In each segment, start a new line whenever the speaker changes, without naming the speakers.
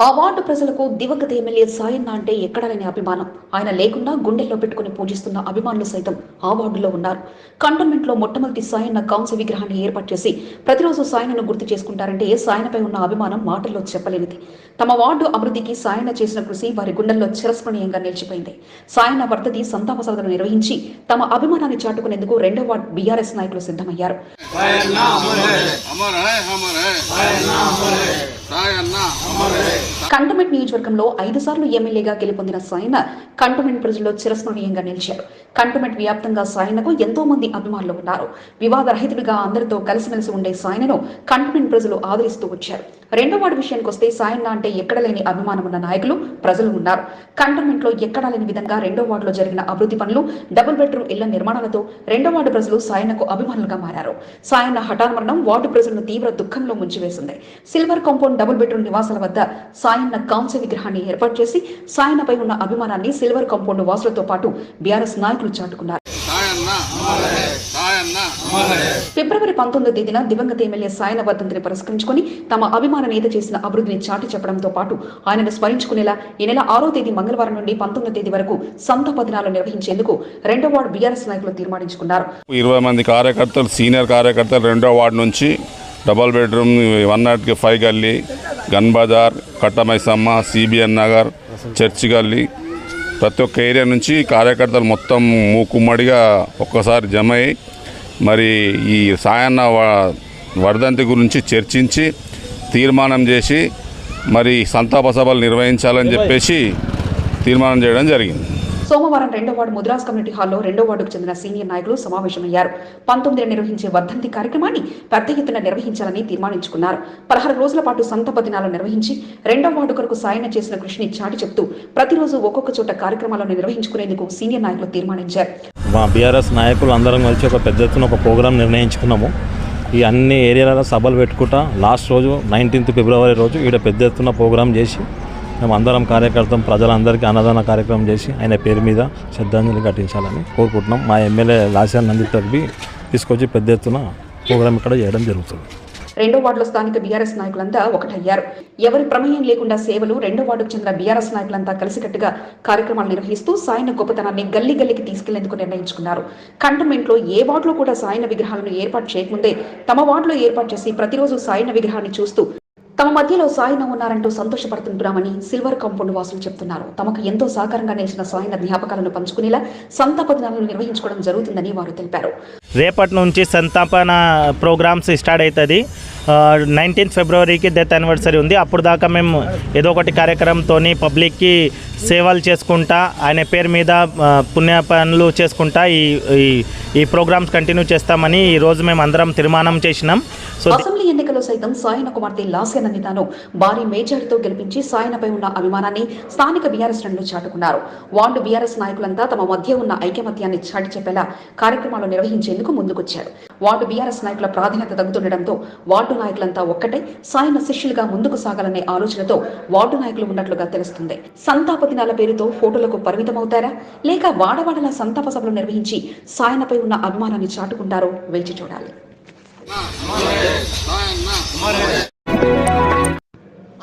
ఆ వార్డు ప్రజలకు దివంగత ఎమ్మెల్యే సాయన్న అంటే ఎక్కడలేని అభిమానం. ఆయన లేకుండా గుండెల్లో పెట్టుకుని పూజిస్తున్న అభిమానులు సైతం ఆ వార్డులో ఉన్నారు. కంటోన్మెంట్లో మొట్టమొదటి సాయన్న కాంస్య విగ్రహాన్ని ఏర్పాటు చేసి ప్రతిరోజు సాయనను గుర్తు చేసుకుంటారంటే సాయనపై ఉన్న అభిమానం మాటల్లో చెప్పలేనిది. తమ వార్డు అభివృద్ధికి సాయన చేసిన కృషి వారి గుండెల్లో చిరస్మరణీయంగా నిలిచిపోయింది. సాయన వర్ధతి సంతాప సభలను నిర్వహించి తమ అభిమానాన్ని చాటుకునేందుకు రెండో వార్డు బీఆర్ఎస్ నాయకులు సిద్ధమయ్యారు. కంటమెంట్ నియోజకవర్గంలో ఐదు సార్లు ఎమ్మెల్యేగా గెలుపొందిన సాయన కంటమెంట్ ప్రజల్లో చిరస్మరణీయంగా నిలిచారు. కంటమెంట్ వ్యాప్తంగా సాయనకు ఎంతో మంది అభిమానులు ఉన్నారు. వివాదరహితుడిగా అందరితో కలిసిమెలిసి ఉండే సాయనను కంటమెంట్ ప్రజలు ఆదరిస్తూ వచ్చారు. రెండో వార్డు విషయానికి వస్తే సాయన్న అంటే ఎక్కడ లేని అభిమానం ఉన్న నాయకులు ప్రజలు ఉన్నారు. కంటోన్మెంట్లో ఎక్కడా లేని విధంగా రెండో వార్డులో జరిగిన అభివృద్ధి పనులు డబుల్ బెడ్రూమ్ ఇళ్ళ నిర్మాణాలతో రెండో వార్డు ప్రజలు సాయన్నకు అభిమానులుగా మారారు. సాయన్న హఠాన్మరణం వార్డు ప్రజలను తీవ్ర దుఃఖంలో ముంచివేసింది. సిల్వర్ కాంపౌండ్ డబుల్ బెడ్రూమ్ నివాసాల వద్ద సాయన్న కాంస్య విగ్రహాన్ని ఏర్పాటు చేసి సాయన్నపై ఉన్న అభిమానాన్ని సిల్వర్ కాంపౌండ్ వాసులతో పాటు బీఆర్ఎస్ నాయకులు చాటుకున్నారు. ఫిబ్రవరి పంతొమ్మిదో తేదీన దివంగత ఎమ్మెల్యే సాయన వర్ధంతిని పురస్కరించుకొని తమ అభిమాన నేత చేసిన అభివృద్ధిని చాటి చెప్పడంతో పాటు ఆయనను స్మరించుకునేలా ఈ నెల ఆరో తేదీ మంగళవారం నుండి పంతొమ్మిదో తేదీ వరకు సంత పదినాలు నిర్వహించేందుకు రెండో వార్డు బీఆర్ఎస్ నాయకులు తీర్మానించుకున్నారు.
ఇరవై మంది కార్యకర్తలు సీనియర్ కార్యకర్తలు రెండో వార్డు నుంచి డబల్ బెడ్రూమ్ వన్ నాట్కి ఫైవ్ గల్లీ gun Bazar Katta Maisamma CBN Nagar church గల్లీ ప్రతి ఒక్క ఏరియా నుంచి కార్యకర్తలు మొత్తం మూకుమ్మడిగా ఒక్కసారి జమ అయ్యి మరి ఈ సాయన్న వ- వర్ధంతి గురించి చర్చించి తీర్మానం చేసి మరి సంతాప సభలు నిర్వహించాలని చెప్పేసి తీర్మానం చేయడం జరిగింది.
సోమవారం రెండో వార్డు ముద్రాస్ కమ్యూనిటీ హాల్లో రెండో వార్డుకు చెందిన సీనియర్ నాయకులు సమావేశమయ్యారు. పంతొమ్మిదిన నిర్వహించే వర్ధంతి కార్యక్రమాన్ని పెద్ద ఎత్తున నిర్వహించాలని తీర్మానించుకున్నారు. పదహారు రోజుల పాటు సంత పదినాలు నిర్వహించి రెండో వార్డు కొరకు సాయన చేసిన కృషిని చాటి చెప్తూ ప్రతిరోజు ఒక్కొక్క చోట కార్యక్రమాలను నిర్వహించుకునేందుకు సీనియర్ నాయకులు తీర్మానించారు.
మా బీఆర్ఎస్ నాయకులు అందరం కలిసి ఒక పెద్ద ఎత్తున ఒక ప్రోగ్రాం నిర్ణయించుకున్నాము. ఈ అన్ని ఏరియాలలో సభలు పెట్టుకుంటా లాస్ట్ రోజు నైన్టీన్త్ ఫిబ్రవరి రోజు ఈడ పెద్ద ఎత్తున ప్రోగ్రాం చేసి మేము అందరం కార్యకర్తం ప్రజలందరికీ అన్నదాన కార్యక్రమం చేసి ఆయన పేరు మీద శ్రద్ధాంజలి ఘటించాలని కోరుకుంటున్నాం. మా ఎమ్మెల్యే లాసియా నందితర్బి తీసుకొచ్చి పెద్ద ఎత్తున ప్రోగ్రాం ఇక్కడ చేయడం జరుగుతుంది.
రెండో వార్డులో స్థానిక బీఆర్ఎస్ నాయకులంతా ఒకటయ్యారు. ఎవరి ప్రమేయం లేకుండా సేవలు రెండో వార్డుకు చెందిన బీఆర్ఎస్ నాయకులంతా కలిసికట్టుగా కార్యక్రమాలు నిర్వహిస్తూ సాయన గొప్పతనాన్ని గల్లీ గల్లీకి తీసుకెళ్ళేందుకు నిర్ణయించుకున్నారు. కంటోన్మెంట్లో ఏ వార్డులో కూడా సాయన విగ్రహాలను ఏర్పాటు చేయకముందే తమ వార్డులో ఏర్పాటు చేసి ప్రతిరోజు సాయన విగ్రహాన్ని చూస్తూ తమ మధ్యలో సాయన ఉన్నారంటూ సంతోషపడుతుంటున్నామని సిల్వర్ కాంపౌండ్ వాసులు చెప్తున్నారు. తమకు ఎంతో సహకారంగా నిలిచిన సాయన జ్ఞాపకాలను పంచుకునేలా సంతాప దినాలను నిర్వహించుకోవడం జరుగుతుందని వారు తెలిపారు.
రేపటి నుంచి సంతాపన ప్రోగ్రామ్స్ స్టార్ట్ అవుతుంది. నైన్టీన్త్ ఫిబ్రవరికి డెత్ యానివర్సరీ ఉంది. అప్పుడు దాకా మేము ఏదో ఒకటి కార్యక్రమంతో పబ్లిక్కి సేవలు చేసుకుంటా ఆయన పేరు మీద పుణ్య పనులు చేసుకుంటా ఈ ఈ- ఈ ప్రోగ్రామ్స్ కంటిన్యూ చేస్తామని ఈ రోజు మేము అందరం తీర్మానం చేసినాం. సో
అసెంబ్లీ ఎన్నికల్లో సైతం సాయన కుమార్తె లాస్య నందితాను భారీ మేజారిటీతో గెలిపించి సాయనపై ఉన్న అభిమానాన్ని స్థానిక బీఆర్ఎస్ శ్రేణులు చాటుకున్నారు. వార్డు బీఆర్ఎస్ నాయకులంతా తమ మధ్య ఉన్న ఐకమత్యాన్ని చాటి చెప్పేలా కార్యక్రమాలు నిర్వహించేందుకు ముందుకొచ్చారు. వార్డు బీఆర్ఎస్ నాయకుల ప్రాధాన్యత తగ్గుతుండటంతో వార్డు నాయకులంతా ఒక్కటే సాయన శిష్యులుగా ముందుకు సాగాలనే ఆలోచనతో వార్డు నాయకులు ఉన్నట్లుగా తెలుస్తుంది. సంతాప పర్వదినాల పేరుతో ఫోటోలకు పరిమితమవుతారా? లేక వాడవాడల సంతాప సభలు నిర్వహించి సాయనపై ఉన్న అభిమానాన్ని చాటుకుంటారో వేచి చూడాలి.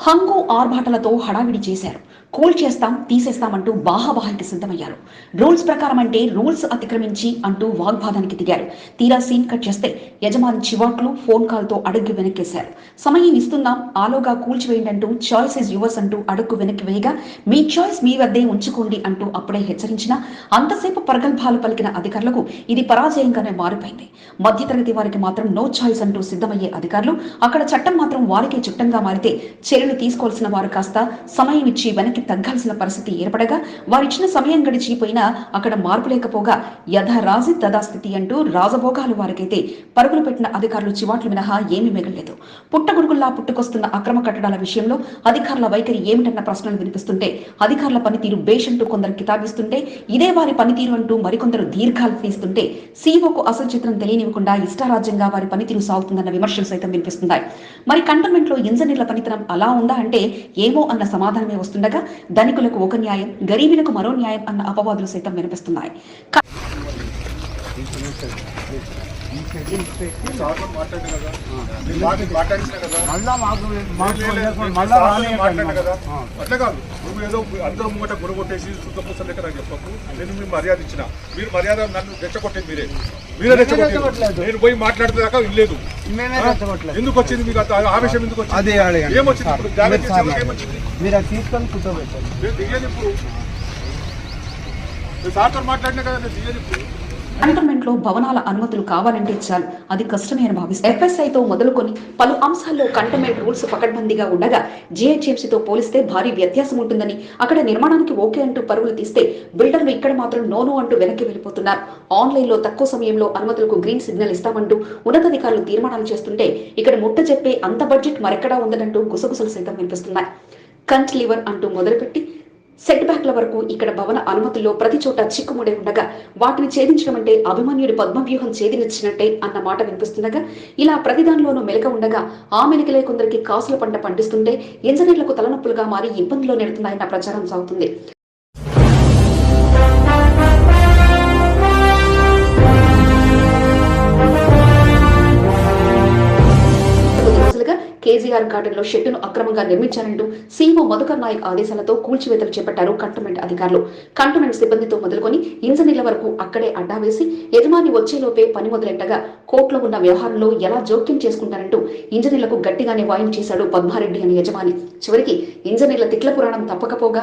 హంగు ఆర్భాటలతో హడావిడి చేశారు. కూల్ చేస్తాం తీసేస్తామంటూ బాహాబాహానికి సిద్ధమయ్యారు. రూల్స్ ప్రకారం అంటే రూల్స్ అతిక్రమించి అంటూ వాగ్వాదానికి దిగారు. తీరా సీన్ కట్ చేస్తే యజమాని చివాట్లు ఫోన్ కాల్తో అడుగు వెనక్కేశారు. సమయం ఇస్తున్నాం ఆలోగా కూల్చివేయండి అంటూ చాయిస్ ఇస్ యువర్స్ అంటూ అడుగు వెనక్కి వేయగా మీ చాయిస్ మీ వద్దే ఉంచుకోండి అంటూ అప్పుడే హెచ్చరించిన అంతసేపు ప్రగల్భాలు పలికిన అధికారులకు ఇది పరాజయంగానే మారిపోయింది. మధ్యతరగతి వారికి మాత్రం నో చాయిస్ అంటూ సిద్ధమయ్యే అధికారులు అక్కడ చట్టం మాత్రం వారికే చుట్టంగా మారితే చర్యలు తీసుకోవాల్సిన వారు కాస్త సమయం ఇచ్చి వెనక్కి తగ్గాల్సిన పరిస్థితి ఏర్పడగా వారిచ్చిన సమయం గడిచిపోయినా అక్కడ మార్పు లేకపోగా యథా తదాస్థితి స్థితి అంటూ రాజభోగాలు వారికైతే పరుగులు పెట్టిన అధికారులు చివాట్లు మినహా ఏమీ మిగలలేదు. పుట్టగొడుగుల్లా పుట్టుకొస్తున్న అక్రమ కట్టడాల విషయంలో అధికారుల వైఖరి ఏమిటన్న ప్రశ్నలు వినిపిస్తుంటే అధికారుల పనితీరు బేషంటూ కొందరు కితాబిస్తుంటే ఇదే వారి పనితీరు అంటూ మరికొందరు దీర్ఘాలు తీస్తుంటే సీఓకు అసలు చిత్రం తెలియనివ్వకుండా ఇష్టారాజ్యంగా వారి పనితీరు సాగుతుందన్న విమర్శలు సైతం వినిపిస్తున్నాయి. మరి కంటోన్మెంట్లో ఇంజనీర్ల పనితనం అలా ఉందా అంటే ఏమో అన్న సమాధానమే వస్తుండగా ధనికులకు ఒక న్యాయం గరీబులకు మరో న్యాయం అన్న అపవాదులు సైతం వినిపిస్తున్నాయి.
అట్లా కాదు. నువ్వు ఏదో అందరూ ముంగట గుణగొట్టేసి శుద్ధ పుస్తకం లెక్క నాకు చెప్పకు. నేను మీకు మర్యాద ఇచ్చిన. మీరు మర్యాద నన్ను రెచ్చగొట్టేది మీరే. మీరే
రెచ్చగొట్టలేదు.
నేను పోయి మాట్లాడేదాకా
మేమే
ఆ?
రెచ్చగొట్టలేదు.
ఎందుకు వచ్చింది మీకు అంత ఆవేశం ఎందుకు వచ్చింది. ఏమొచ్చింది
మీరు అది తీసుకొని కూర్చోబెట్టారు
నేను దిగేది ఇప్పుడు సార్తో మాట్లాడినా కదా నేను దిగేది ఇప్పుడు
లో భవనాల అనుమతులు కావాలంటే చాలు. అది కష్టమే అని భావిస్తారు ఎఫ్ఎస్ఐతో మొదలుకొని పలు అంశాల్లో కంటోన్మెంట్ రూల్స్ పకడ్బందీగా ఉండగా జిహెచ్ఎంసీతో పోలిస్తే భారీ వ్యత్యాసం ఉంటుందని అక్కడ నిర్మాణానికి ఓకే అంటూ పరుగులు తీస్తే బిల్డర్లు ఇక్కడ మాత్రం నోనో అంటూ వెనక్కి వెళ్ళిపోతున్నారు. ఆన్లైన్లో తక్కువ సమయంలో అనుమతులకు గ్రీన్ సిగ్నల్ ఇస్తామంటూ ఉన్నతాధికారులు తీర్మానాలు చేస్తుంటే ఇక్కడ ముట్ట చెప్పే అంత బడ్జెట్ మరెక్కడా ఉందనంటూ గుసగుసలు సైతం వినిపిస్తున్నాయి. కంట్ లివర్ అంటూ మొదలుపెట్టి సెట్ బ్యాక్ల వరకు ఇక్కడ భవన అనుమతుల్లో ప్రతి చోట చిక్కుముడే ఉండగా వాటిని ఛేదించడం అంటే అభిమన్యుడి పద్మవ్యూహం ఛేదించినట్టే అన్న మాట వినిపిస్తుండగా ఇలా ప్రతిదానిలోనూ మెలక ఉండగా ఆ మెలకలే కొందరికి కాసుల పంట పండిస్తుంటే ఇంజనీర్లకు తలనొప్పులుగా మారి ఇబ్బందులు నెడుతున్నాయన్న ప్రచారం సాగుతుంది. కేజీఆర్ గార్డెన్లో షెడ్డును అక్రమంగా నిర్మించారంటూ సీఎంఓ మధుకర్ నాయక్ ఆదేశాలతో కూల్చివేతలు చేపట్టారు కంటోన్మెంట్ అధికారులు. కంటోన్మెంట్ సిబ్బందితో మొదలుకొని ఇంజనీర్ల వరకు అక్కడే అడ్డా వేసి యజమాని వచ్చేలోపే పని మొదలెట్టగా కోర్టులో ఉన్న వ్యవహారంలో ఎలా జోక్యం చేసుకుంటారంటూ ఇంజనీర్లకు గట్టిగానే వాయిన్ చేశాడు పద్మారెడ్డి అనే యజమాని. చివరికి ఇంజనీర్ల తిట్ల పురాణం తప్పకపోగా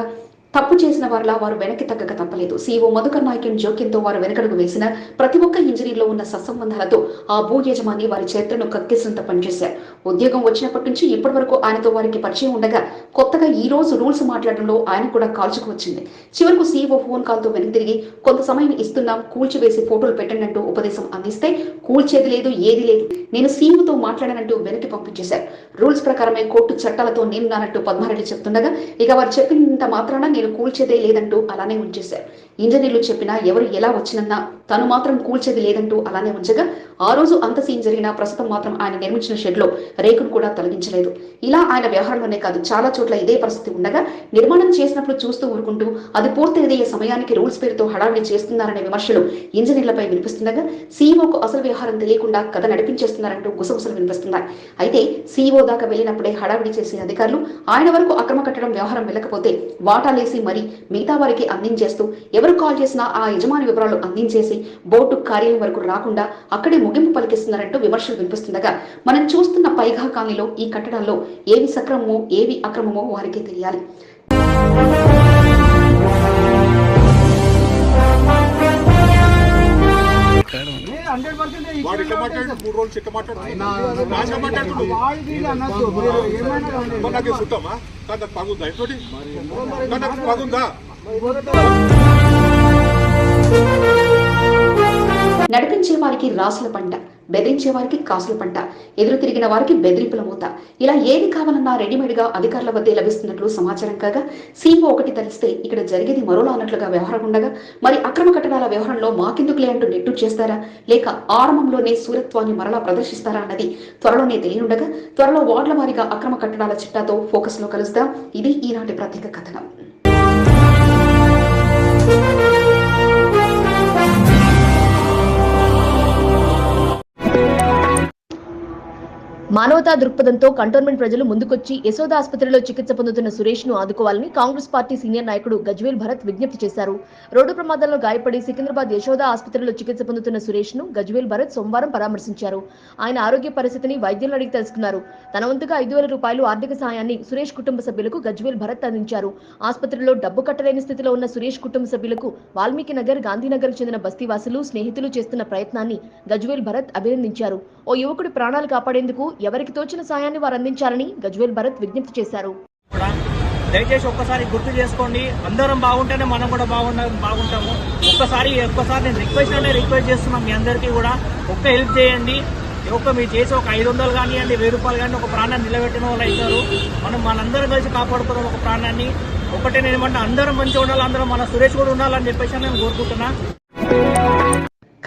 తప్పు చేసిన వారిలా వారు వెనక్కి తగ్గక తప్పలేదు. సీఓ మధుకర్ నాయకుని జోక్యంతో వారు వెనకడుగు వేసిన ప్రతి ఒక్క ఇంజనీర్లో ఉన్న సత్సంబంధాలతో ఆ భూ యజమాని వారి చరిత్రను కక్కిసంత పనిచేశారు. ఉద్యోగం వచ్చినప్పటి నుంచి ఇప్పటి వరకు ఆయనతో వారికి పరిచయం ఉండగా కొత్తగా ఈ రోజు రూల్స్ మాట్లాడడంలో ఆయన కూడా కాల్చుకు వచ్చింది. చివరకు సీఓ ఫోన్ కాల్తో వెనక్కి తిరిగి కొంత సమయం ఇస్తున్నాం కూల్చివేసి ఫోటోలు పెట్టండి అంటూ ఉపదేశం అందిస్తే కూల్చేది లేదు ఏది లేదు. నేను సీఈఓతో మాట్లాడానంటూ వెనక్కి పంపించేశారు. రూల్స్ ప్రకారమే కోర్టు చట్టాలతో నేనున్నానంటూ పద్మారెడ్డి చెప్తుండగా ఇక వారు చెప్పినంత మాత్రాన నేను కూల్చేదే లేదంటూ అలానే ఉంచేశారు. ఇంజనీర్లు చెప్పినా ఎవరు ఎలా వచ్చినన్నా తను మాత్రం కూల్చేది లేదంటూ అలానే ఉంచగా ఆ రోజు అంత సీన్ జరిగినా ప్రస్తుతం మాత్రం ఆయన నిర్మించిన షెడ్లో రేకును కూడా తొలగించలేదు. ఇలా ఆయన వ్యవహారంలోనే కాదు చాలా చోట్ల ఇదే పరిస్థితి ఉండగా నిర్మాణం చేసినప్పుడు చూస్తూ ఊరుకుంటూ అది పూర్తయ్యే సమయానికి రూల్స్ పేరుతో హడావిడి చేస్తున్నారనే విమర్శలు ఇంజనీర్లపై వినిపిస్తుండగా సీఈఓకు అసలు వ్యవహారం తెలియకుండా కథ నడిపించేస్తున్నారంటూ గుసగుసలు వినిపిస్తున్నాయి. అయితే సీఈఓ దాకా వెళ్ళినప్పుడే హడావిడి చేసే అధికారులు ఆయన వరకు అక్రమ కట్టడం వ్యవహారం వెళ్ళకపోతే వాటాలేసి మరి మిగతా వారికి అందించేస్తూ ఎవరు కాల్ చేసినా ఆ యజమాని వివరాలు అందించేసి బోర్డు కార్యాలయం వరకు రాకుండా అక్కడే ముగింపు పలికిస్తున్నారంటూ విమర్శలు వినిపిస్తుండగా మనం చూస్తున్న పైగా కాలనీలో ఈ కట్టడాల్లో ఏవి సక్రమమో ఏవి అక్రమమో వారికే తెలియాలి.
పగుందా? నాకు పగుందా?
నడిపించే వారికి రాసుల పంట బెదిరించే వారికి కాసుల పంట ఎదురు తిరిగిన వారికి బెదిరింపుల మూత. ఇలా ఏది కావాలన్నా రెడీమేడ్గా అధికారుల వద్దే లభిస్తున్నట్లు సమాచారం కాగా సీఓ ఒకటి తలిస్తే ఇక్కడ జరిగేది మరోలా అన్నట్లుగా వ్యవహారం ఉండగా మరి అక్రమ కట్టడాల వ్యవహారంలో మాకెందుకులే అంటూ నెట్టు చేస్తారా? లేక ఆరంభంలోనే సూరత్వాన్ని మరలా ప్రదర్శిస్తారా అన్నది త్వరలోనే తెలియనుండగా త్వరలో వార్డుల వారీగా అక్రమ కట్టడాల చిట్టాతో ఫోకస్లో కలుస్తా. ఇది ఈనాటి ప్రత్యేక కథనం.
మానవతా దృక్పథంతో కంటోన్మెంట్ ప్రజలు ముందుకొచ్చి యశోద ఆసుపత్రిలో చికిత్స పొందుతున్న సురేష్ను ఆదుకోవాలని కాంగ్రెస్ పార్టీ సీనియర్ నాయకుడు గజ్వేల్ భరత్ విజ్ఞప్తి చేశారు. రోడ్డు ప్రమాదంలో గాయపడి సికింద్రాబాద్ యశోద ఆసుపత్రిలో చికిత్స పొందుతున్న సురేష్ను గజ్వేల్ భరత్ సోమవారం పరామర్శించారు. ఆయన ఆరోగ్య పరిస్థితిని వైద్యులను అడిగి తెలుసుకున్నారు. తన వంతుగా ఐదు వేల రూపాయలు ఆర్థిక సాయాన్ని సురేష్ కుటుంబ సభ్యులకు గజ్వేల్ భరత్ అందించారు. ఆసుపత్రిలో డబ్బు కట్టలేని స్థితిలో ఉన్న సురేష్ కుటుంబ సభ్యులకు వాల్మీకి నగర్ గాంధీనగర్ చెందిన బస్తీవాసులు స్నేహితులు చేస్తున్న ప్రయత్నాన్ని గజ్వేల్ భరత్ అభినందించారు. ఓ యువకుడి ప్రాణాలు కాపాడేందుకు ఎవరికి తోచిన సాయాన్ని వారు అందించాలని గజ్వేల్ భరత్ విజ్ఞప్తి చేశారు.
కూడా దయచేసి ఒక్కసారి గుర్తు చేసుకోండి. అందరం బాగుంటేనే మనం కూడా బాగుండ బాగుంటాము. ఒక్కసారి ఒక్కసారి నేను రిక్వెస్ట్ అంటే రిక్వెస్ట్ చేస్తున్నాం మీ అందరికీ కూడా. ఒక్క హెల్ప్ చేయండి. ఒక్క మీరు చేసి ఒక ఐదు వందలు కానివ్వండి వెయ్యి రూపాయలు కానీ ఒక ప్రాణాన్ని నిలబెట్టిన వాళ్ళు అవుతారు. మనం మనందరం కలిసి కాపాడుకోవడం ఒక ప్రాణాన్ని. ఒకటే నేను ఏమంటే అందరం మంచిగా ఉండాలి అందరం మన సురేష్ కూడా ఉండాలని చెప్పేసి నేను కోరుకుంటున్నా.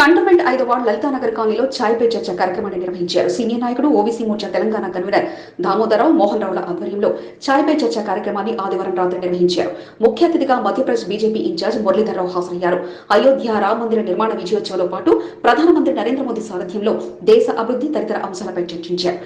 కంటోన్మెంట్ ఐదో వార్డు లలితానగర్ కాలనీలో ఛాయ్ పే చర్చ కార్యక్రమాన్ని నిర్వహించారు. సీనియర్ నాయకుడు ఓబీసీ మోర్చా తెలంగాణ కన్వీనర్ దామోదరరావు మోహన్ రావుల ఆధ్వర్యంలో ఛాయ్ పే చర్చ కార్యక్రమాన్ని ఆదివారం రాత్రి నిర్వహించారు. ముఖ్య అతిథిగా మధ్యప్రదేశ్ బీజేపీ ఇన్ఛార్జ్ మురళీధరరావు హాజరయ్యారు. అయోధ్య రామ మందిర నిర్మాణ విజయోత్సవంతో పాటు ప్రధానమంత్రి నరేంద్ర మోదీ సారథ్యంలో దేశ అభివృద్ధి తదితర అంశాలపై చర్చించారు.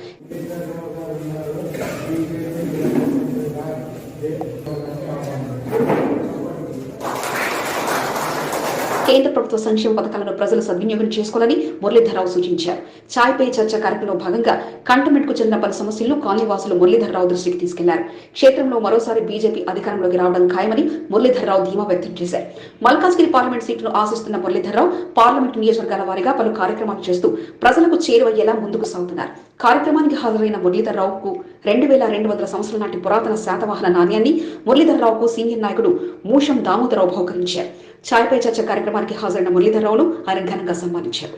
కేంద్ర ప్రభుత్వ సంక్షేమ పథకాలను ప్రజలు సద్వినియోగం చేసుకోవాలని మురళీధరరావు సూచించారు. చాయ్ పే చర్చ కార్యక్రమంలో భాగంగా కంటోన్మెంట్కు చెందిన పలు సమస్యలను కాలనీవాసులు మురళీధరరావు దృష్టికి తీసుకెళ్ళారు. క్షేత్రంలో మరోసారి బీజేపీ అధికారంలోకి రావడం ఖాయమని మురళీధరరావు ధీమా వ్యక్తం చేశారు. మల్కాజ్గిరి పార్లమెంట్ సీటును ఆశిస్తున్న మురళీధరరావు పార్లమెంట్ నియోజకవర్గాల వారీగా పలు కార్యక్రమాలు చేస్తూ ప్రజలకు చేరువయ్యేలా ముందుకు సాగుతున్నారు. కార్యక్రమానికి హాజరైన మురళీధరరావుకు రెండు వేల రెండు వందల సంవత్సరాల నాటి పురాతన శాతవాహన నాణ్యాన్ని మురళీధరరావుకు సీనియర్ నాయకుడు మూషం దామోదరరావు బహుకరించారు. ఛాయ్పై చర్చ కార్యక్రమానికి హాజరైన మురళీధరరావును ఆయన ఘనంగా సన్మానించారు.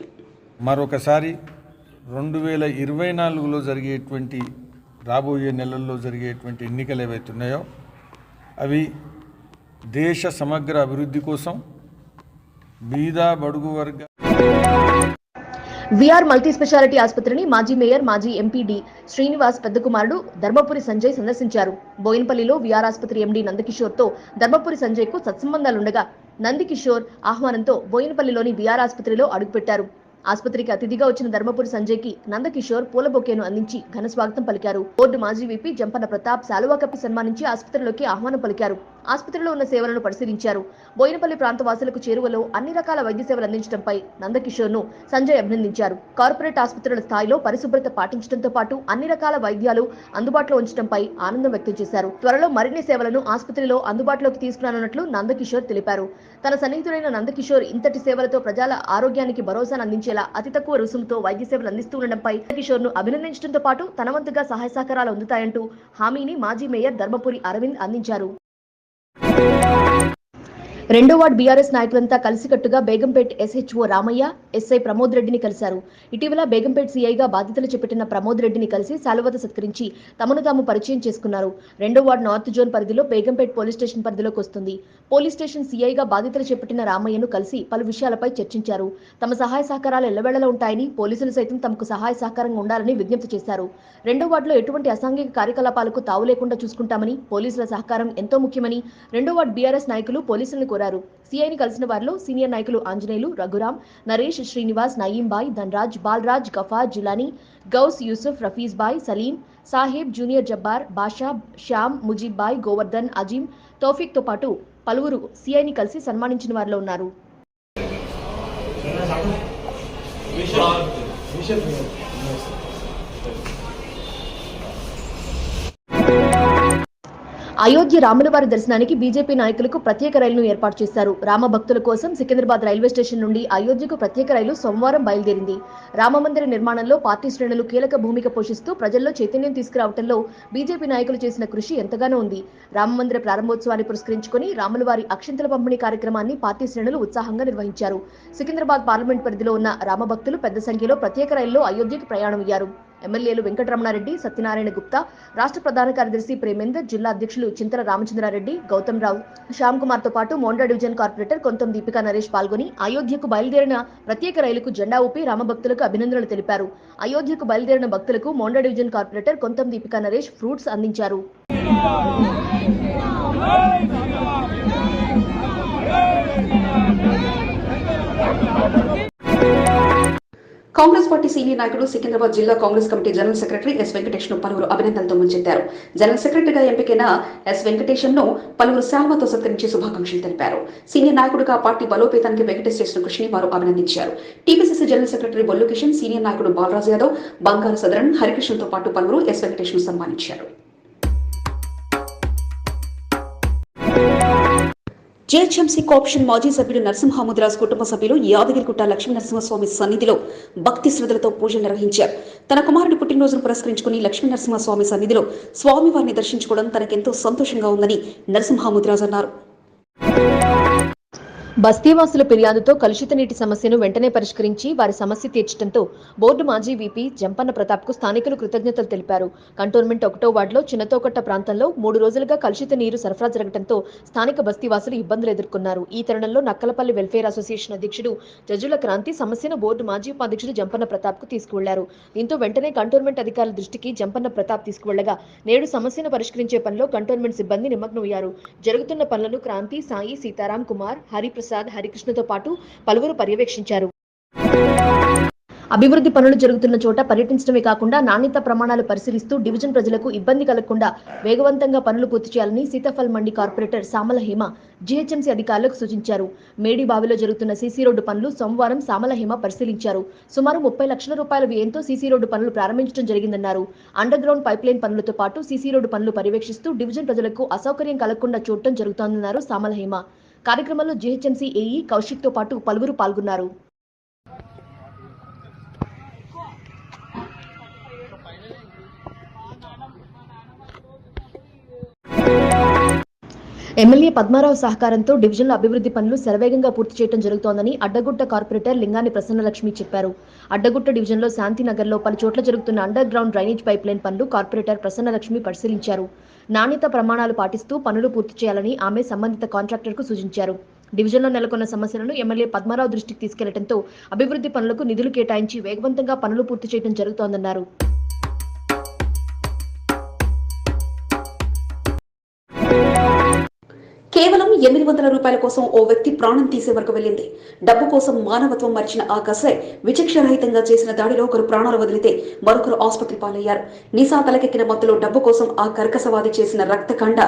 మరొకసారి రెండు వేల ఇరవై నాలుగులో జరిగేటువంటి రాబోయే నెలల్లో జరిగేటువంటి ఎన్నికలు ఏవైతే ఉన్నాయో అవి దేశ సమగ్ర అభివృద్ధి కోసం బీద బడుగు వర్గ
విఆర్ మల్టీ స్పెషాలిటీ ఆసుపత్రిని మాజీ మేయర్ మాజీ ఎంపీడీ శ్రీనివాస్ పెద్ద కుమారుడు ధర్మపురి సంజయ్ సందర్శించారు. బోయిన్పల్లిలో విఆర్ ఆసుపత్రి ఎండీ నందకిషోర్తో ధర్మపురి సంజయ్కు సత్సంబంధాలుండగా నందికిషోర్ ఆహ్వానంతో బోయినపల్లిలోని విఆర్ ఆసుపత్రిలో అడుగుపెట్టారు. ఆసుపత్రికి అతిథిగా వచ్చిన ధర్మపురి సంజయ్కి నందకిషోర్ పూల బొకేను అందించి ఘన స్వాగతం పలికారు. బోర్డు మాజీ విపి జంపన్న ప్రతాప్ శాలువా కప్పి సన్మానించి ఆసుపత్రిలోకి ఆహ్వానం పలికారు. ఆసుపత్రిలో ఉన్న సేవలను పరిశీలించారు. బోయినపల్లి ప్రాంత వాసులకు చేరువలో అన్ని రకాల వైద్య సేవలు అందించడంపై నందకిషోర్ను సంజయ్ అభినందించారు. కార్పొరేట్ ఆసుపత్రుల స్థాయిలో పరిశుభ్రత పాటించడంతో పాటు అన్ని రకాల వైద్యాలు అందుబాటులో ఉంచడంపై ఆనందం వ్యక్తం చేశారు. త్వరలో మరిన్ని సేవలను ఆసుపత్రిలో అందుబాటులోకి తీసుకురానున్నట్లు నందకిషోర్ తెలిపారు. తన సన్నిహితుడైన నందకిషోర్ ఇంతటి సేవలతో ప్రజల ఆరోగ్యానికి భరోసాను అందించేలా అతి తక్కువ రుసుముతో వైద్య సేవలు అందిస్తూ ఉండడంపై కిషోర్ను అభినందించడంతో పాటు తన వంతుగా సహాయ సహకారాలు అందుతాయంటూ హామీని మాజీ మేయర్ ధర్మపురి అరవింద్ అందించారు. Thank you. రెండో వార్డు బీఆర్ఎస్ నాయకులంతా కలిసికట్టుగా బేగంపేట్ ఎస్హెచ్ఓ రామయ్య ఎస్ఐ ప్రమోద్ రెడ్డిని కలిశారు. ఇటీవల బేగంపేట్ సీఐగా బాధ్యతలు చేపట్టిన ప్రమోద్ రెడ్డిని కలిసి శాలువత సత్కరించి తమను తాము పరిచయం చేసుకున్నారు. రెండో వార్డు నార్త్ జోన్ పరిధిలో బేగంపేట్ పోలీస్ స్టేషన్ పరిధిలోకి వస్తుంది. పోలీస్ స్టేషన్ సీఐగా బాధ్యతలు చేపట్టిన రామయ్యను కలిసి పలు విషయాలపై చర్చించారు. తమ సహాయ సహకారాలు ఎల్లవేళలా ఉంటాయని పోలీసులు సైతం తమకు సహాయ సహకారంగా ఉండాలని విజ్ఞప్తి చేశారు. రెండో వార్డులో ఎటువంటి అసాంఘిక కార్యకలాపాలకు తావు లేకుండా చూసుకుంటామని పోలీసుల సహకారం ఎంతో ముఖ్యమని రెండో వార్డు బీఆర్ఎస్ నాయకులు పోలీసులను కోరారు. సీఐని కలిసిన వారిలో సీనియర్ నాయకులు ఆంజనేయులు రఘురాం నరేష్ శ్రీనివాస్ నయీంబాయ్ ధన్రాజ్ బాలరాజ్ గఫార్ జిలానీ గౌస్ యూసుఫ్ రఫీజ్ బాయ్ సలీం సాహెబ్ జూనియర్ జబ్బార్ బాషా శ్యామ్ ముజీబ్ బాయ్ గోవర్ధన్ అజీం తౌఫిక్తో పాటు పలువురు సీఐని కలిసి సన్మానించిన వారిలో ఉన్నారు. అయోధ్య రాములవారి దర్శనానికి బీజేపీ నాయకులకు ప్రత్యేక రైలును ఏర్పాటు చేశారు. రామ భక్తుల కోసం సికింద్రాబాద్ రైల్వే స్టేషన్ నుండి అయోధ్యకు ప్రత్యేక రైలు సోమవారం బయలుదేరింది. రామమందిర నిర్మాణంలో పార్టీ శ్రేణులు కీలక భూమిక పోషిస్తూ ప్రజల్లో చైతన్యం తీసుకురావడంలో బీజేపీ నాయకులు చేసిన కృషి ఎంతగానో ఉంది. రామమందిర ప్రారంభోత్సవాన్ని పురస్కరించుకుని రాములవారి అక్షంతల పంపిణీ కార్యక్రమాన్ని పార్టీ శ్రేణులు ఉత్సాహంగా నిర్వహించారు. సికింద్రాబాద్ పార్లమెంట్ పరిధిలో ఉన్న రామభక్తులు పెద్ద సంఖ్యలో ప్రత్యేక రైల్లో అయోధ్యకు ప్రయాణమయ్యారు. ఎమ్మెల్యేలు వెంకటరమణారెడ్డి సత్యనారాయణ గుప్తా రాష్ట్ర ప్రధాన కార్యదర్శి ప్రేమేందర్ జిల్లా అధ్యక్షులు చింతల రామచంద్రారెడ్డి గౌతమ్ రావు శ్యామ్ కుమార్తో పాటు మోండా డివిజన్ కార్పొరేటర్ కొంతం దీపికా నరేష్ పాల్గొని అయోధ్యకు బయలుదేరిన ప్రత్యేక రైలుకు జెండా ఊపి రామభక్తులకు అభినందనలు తెలిపారు. అయోధ్యకు బయలుదేరిన భక్తులకు Monda division corporator Kontham Deepika Naresh fruits అందించారు.
కాంగ్రెస్ పార్టీ సీనియర్ నాయకుడు సికింద్రాబాద్ జిల్లా Congress committee general secretary S వెంకటేష్ను పలువురు అభినందనలతో ముంచెత్తారు. జనరల్ సెక్రటరీగా ఎంపికైన ఎస్ వెంకటేశం ను పలువురు శాల్వతో సత్కరించి శుభాకాంక్షలు తెలిపారు. సీనియర్ నాయకుడుగా పార్టీ బలోపేతానికి వెంకటేష్ చేసిన కృషిని వారు అభినందించారు. TPCC general secretary Bollu Kishan senior నాయకుడు బాలరాజు యాదవ్ బంగారు సదరన్ హరికృష్ణతో పాటు పలువురు ఎస్ వెంకటేష్ను సన్మానించారు. జిహెచ్ఎంసీ కోఆప్షన్ మాజీ సభ్యుడు నరసింహాముదిరాజ్ కుటుంబ సభ్యులు యాదగిరిగుట్ట లక్ష్మీ నరసింహస్వామి సన్నిధిలో భక్తి శ్రద్ధలతో పూజలు నిర్వహించారు. తన కుమారుడి పుట్టినరోజును పురస్కరించుకుని లక్ష్మీ నరసింహస్వామి సన్నిధిలో స్వామివారిని దర్శించుకోవడం తనకెంతో సంతోషంగా ఉందని నరసింహముద్రాజ్ అన్నారు.
బస్తీవాసుల ఫిర్యాదుతో కలుషిత నీటి సమస్యను వెంటనే పరిష్కరించి వారి సమస్య తీర్చడంతో బోర్డు మాజీ వీపీ జంపన్న ప్రతాప్కు స్థానికులు కృతజ్ఞతలు తెలిపారు. కంటోన్మెంట్ ఒకటో వార్డులో చిన్నతోకట్ట ప్రాంతంలో మూడు రోజులుగా కలుషిత నీరు సరఫరా జరగడంతో స్థానిక బస్తీవాసులు ఇబ్బందులు ఎదుర్కొన్నారు. ఈ తరుణంలో నక్కలపల్లి వెల్ఫేర్ అసోసియేషన్ అధ్యక్షుడు జజుల క్రాంతి సమస్యను బోర్డు మాజీ ఉపాధ్యక్షుడు జంపన్న ప్రతాప్కు తీసుకువెళ్ళారు. దీంతో వెంటనే కంటోన్మెంట్ అధికారుల దృష్టికి జంపన్న ప్రతాప్ తీసుకువెళ్ళగా నేడు సమస్యను పరిష్కరించే పనిలో కంటోన్మెంట్ సిబ్బంది నిమగ్నమయ్యారు. జరుగుతున్న పనులను క్రాంతి సాయి సీతారాం కుమార్ హరిప్రసాద్ హరికృష్ణతో పాటు పలువురు పర్యవేక్షించారు. అభివృద్ధి పనులు జరుగుతున్న చోట పర్యటించడమే కాకుండా నాణ్యత ప్రమాణాలు పరిశీలిస్తూ డివిజన్ ప్రజలకు ఇబ్బంది కలగకుండా వేగవంతంగా పనులు పూర్తి చేయాలని సీతాఫల్ మండి కార్పొరేటర్ సామల హేమ జీహెచ్ఎంసీ అధికారులకు సూచించారు. మేడి బావిలో జరుగుతున్న సీసీ రోడ్డు పనులు సోమవారం సామల హేమ పరిశీలించారు. సుమారు ముప్పై లక్షల రూపాయల వ్యయంతో సీసీ రోడ్డు పనులు ప్రారంభించడం జరిగిందన్నారు. అండర్ గ్రౌండ్ పైప్లైన్ పనులతో పాటు సీసీ రోడ్డు పనులు పర్యవేక్షిస్తూ డివిజన్ ప్రజలకు అసౌకర్యం కలగకుండా చూడటం జరుగుతోందన్నారు సామల హేమ. కార్యక్రమంలో జీహెచ్ఎంసీ ఏఈ కౌశిక్తో పాటు పలువురు పాల్గొన్నారు. ఎమ్మెల్యే పద్మారావు సహకారంతో డివిజన్ల అభివృద్ధి పనులు శరవేగంగా పూర్తి చేయడం జరుగుతోందని అడ్డగుట్ట కార్పొరేటర్ లింగాని ప్రసన్నలక్ష్మి చెప్పారు. అడ్డగుట్ట డివిజన్లో శాంతినగర్లో పలు చోట్ల జరుగుతున్న underground drainage pipeline పనులు కార్పొరేటర్ ప్రసన్నలక్ష్మి పరిశీలించారు. నాణ్యత ప్రమాణాలు పాటిస్తూ పనులు పూర్తి చేయాలని ఆమె సంబంధిత కాంట్రాక్టర్కు సూచించారు. డివిజన్లో నెలకొన్న సమస్యలను ఎమ్మెల్యే పద్మారావు దృష్టికి తీసుకెళ్ళడంతో అభివృద్ధి పనులకు నిధులు కేటాయించి వేగవంతంగా పనులు పూర్తి చేయడం జరుగుతోందన్నారు.
ఎనిమిది వందల రూపాయల కోసం ఓ వ్యక్తి ప్రాణం తీసే వరకు వెళ్ళింది. డబ్బు కోసం మానవత్వం మరిచిన ఆ కసే విచక్షణరహితంగా చేసిన దాడిలో ఒకరు ప్రాణాలు వదిలితే మరొకరు ఆసుపత్రి పాలయ్యారు. నిసా తలకెక్కిన మత్తులో డబ్బు కోసం ఆ కర్కసవాది చేసిన రక్తకాండ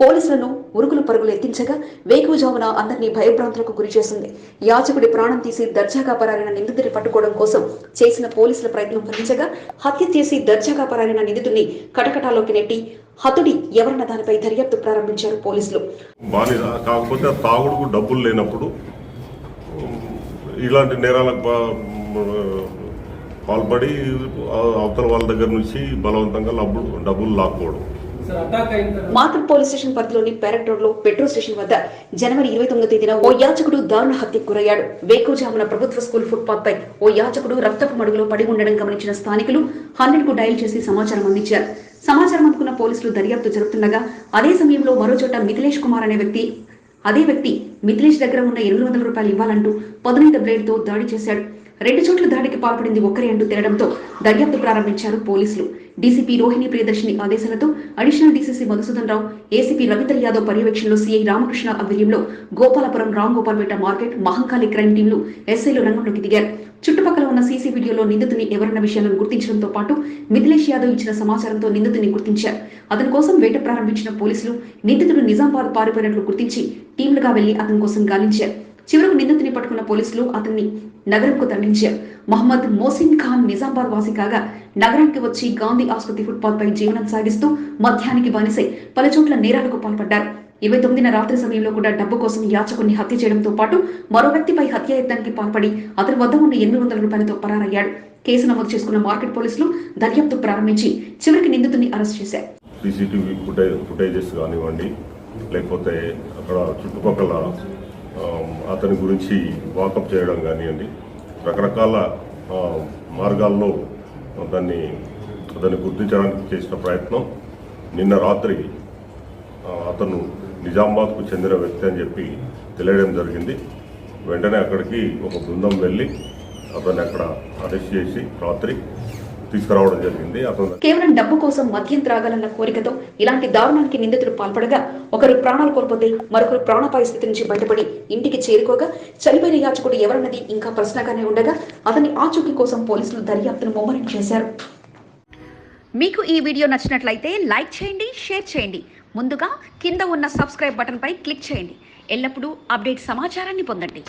పోలీసులను ఉరుకులు పరుగులు ఎత్తించగా వేకువజామున అందరినీ భయభ్రాంతులకు గురి చేసింది. యాచకుడి ప్రాణం తీసి దర్జాగా పరారైన నిందితుడిని పట్టుకోవడం కోసం చేసిన పోలీసుల ప్రయత్నం ఫలించగా హత్య చేసి దర్జాగా పరారైన నిందితుడిని కటకటాలోకి నెట్టి హతుడి ఎవరన్న దానిపై దర్యాప్తు ప్రారంభించారు పోలీసులు.
కాకపోతే తాగుడుకు డబ్బులు లేనప్పుడు ఇలాంటి నేరాలకు పాల్పడి అవతల వాళ్ళ దగ్గర నుంచి బలవంతంగా డబ్బులు డబ్బులు లాక్కోవడం.
మాత్రం పోలీస్ స్టేషన్ పరిధిలోని పెరట్ రోడ్లో పెట్రోల్ స్టేషన్ వద్ద జనవరి ఇరవై తొమ్మిదో తేదీన ఓ యాచకుడు దారుణ హత్యకు గురయ్యాడు. వేకుజామున ప్రభుత్వ స్కూల్ ఫుట్పాత్ పై ఓ యాచకుడు రక్తపు మడుగులో పడి ఉండడం గమనించిన స్థానికులు హండ్రెడ్కు డయల్ చేసి సమాచారం అందించారు. సమాచారం అందుకున్న పోలీసులు దర్యాప్తు జరుపుతుండగా అదే సమయంలో మరో చోట మిథిలేష్ కుమార్ అనే వ్యక్తి అదే వ్యక్తి మిథిలేష్ దగ్గర ఉన్న ఎనిమిది వందల రూపాయలు ఇవ్వాలంటూ పదునైదు బ్లేడ్తో దాడి చేశాడు. రెండు చోట్ల దాడికి పాల్పడింది ఒక్కరే అంటూ తేలడంతో దర్యాప్తు ప్రారంభించారు పోలీసులు. డీసీపీ రోహిణి ప్రియదర్శిని ఆదేశాలతో additional DCC Madhusudan Rao ACP Ravindra Yadav పర్యవేక్షణలో సీఐ రామకృష్ణ ఆధ్వర్యంలో గోపాలపురం రామ్ గోపాల్పేట మార్కెట్ మహంకాళి క్రైమ్ టీంలు ఎస్ఐలు రంగంలోకి దిగారు. చుట్టుపక్కల ఉన్న సీసీ వీడియోలో నిందితుని ఎవరన్న విషయాలను గుర్తించడంతో పాటు మిథిలేష్ యాదవ్ ఇచ్చిన సమాచారంతో నిందితుని గుర్తించారు. అతని కోసం వేట ప్రారంభించిన పోలీసులు నిందితుడు నిజామాబాద్ పారిపోయినట్లు గుర్తించి టీంలుగా వెళ్ళి అతని కోసం గాలించారు. చివరకు నిందితుని పట్టుకున్న పోలీసులు అతన్ని నగరంకు తరలించారు. మహమ్మద్ మోసిన్ ఖాన్ నిజామాబాద్ వాసి కాగా నగరానికి వచ్చి గాంధీ ఆసుపత్రి ఫుట్పాత్ పై జీవనం సాగిస్తూ మద్యానికి బానిసై పలుచోట్ల నేరాలకు పాల్పడ్డారు. ఇరవై తొమ్మిదిన రాత్రి సమయంలో కూడా డబ్బు కోసం యాచకుని హత్య చేయడంతో పాటు మరో వ్యక్తిపై హత్యాయత్నానికి పాల్పడి అతని వద్ద ఉన్న ఎనిమిది వందల రూపాయలతో పరారయ్యాడు. కేసు నమోదు చేసుకున్న మార్కెట్ పోలీసులు దర్యాప్తు ప్రారంభించి చివరికి నిందితుని అరెస్ట్ చేశారు.
సీసీటీవీ ఫుటేజెస్ కానివ్వండి లేకపోతే అక్కడ చుట్టుపక్కల అతని గురించి వాకప్ చేయడం కానివ్వండి రకరకాల మార్గాల్లో దాన్ని అతన్ని గుర్తించడానికి చేసిన ప్రయత్నం. నిన్న రాత్రి అతను నిజామాబాద్కు చెందిన వ్యక్తి అని చెప్పి తెలియడం జరిగింది. వెంటనే అక్కడికి ఒక బృందం వెళ్ళి అతన్ని అక్కడ అరెస్ట్ చేసి రాత్రి తీసుకురావడం జరిగింది.
కేవలం డబ్బు కోసం మద్యం త్రాగాలన్న కోరికతో ఇలాంటి దారుణానికి నిందితుడు పాల్పడగా ఒకరు ప్రాణాలు కోల్పోతే మరొకరు ప్రాణాపాయ స్థితి నుంచి బయటపడి ఇంటికి చేరుకోగా చనిపోయిన యాచకుడు ఎవరన్నది ఇంకా ప్రశ్నగానే ఉండగా అతని ఆచూకీ కోసం పోలీసులు దర్యాప్తును ముమ్మరం చేశారు. మీకు ఈ వీడియో నచ్చినట్లయితే లైక్ చేయండి షేర్ చేయండి. ముందుగా కింద ఉన్న సబ్స్క్రైబ్ బటన్పై క్లిక్ చేయండి. ఎల్లప్పుడూ అప్డేట్ సమాచారాన్ని పొందండి.